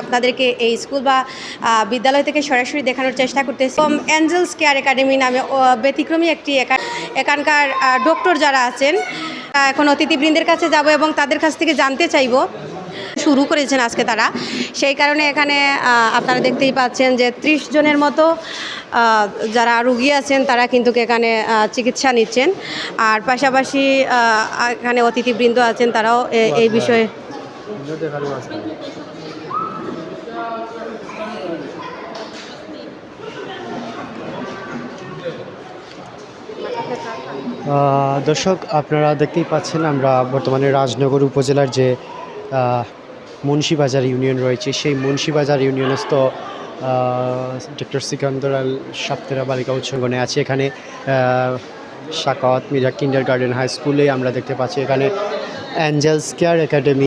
আপনাদেরকে এই স্কুল বা বিদ্যালয় থেকে সরাসরি দেখানোর চেষ্টা করতেছি। অ্যাঞ্জেলস কেয়ার একাডেমি নামে ব্যতিক্রমী একটি এখানকার ডক্টর যারা আছেন এখন অতিথিবৃন্দের কাছে যাব এবং তাদের কাছ থেকে জানতে চাইব। শুরু করেছেন আজকে তারা। সেই কারণে এখানে আপনারা দেখতেই পাচ্ছেন যে ত্রিশ জনের মতো যারা রুগী আছেন, তারা কিন্তু এখানে চিকিৎসা নিচ্ছেন। আর পাশাপাশি এখানে অতিথিবৃন্দ আছেন, তারাও এই বিষয়ে আহ, দর্শক আপনারা দেখতেই পাচ্ছেন আমরা বর্তমানে রাজনগর উপজেলার যে মুন্সিবাজার ইউনিয়ন রয়েছে সেই মুন্সিবাজার ইউনিয়নস্থ ডক্টর সিকান্দর আল সাপ্তেরা বালিকা উচ্চগণে আছে। এখানে সাকাওয়াত মিরা কিন্ডার গার্ডেন হাই স্কুলে আমরা দেখতে পাচ্ছি এখানে অ্যাঞ্জেলস কেয়ার একাডেমি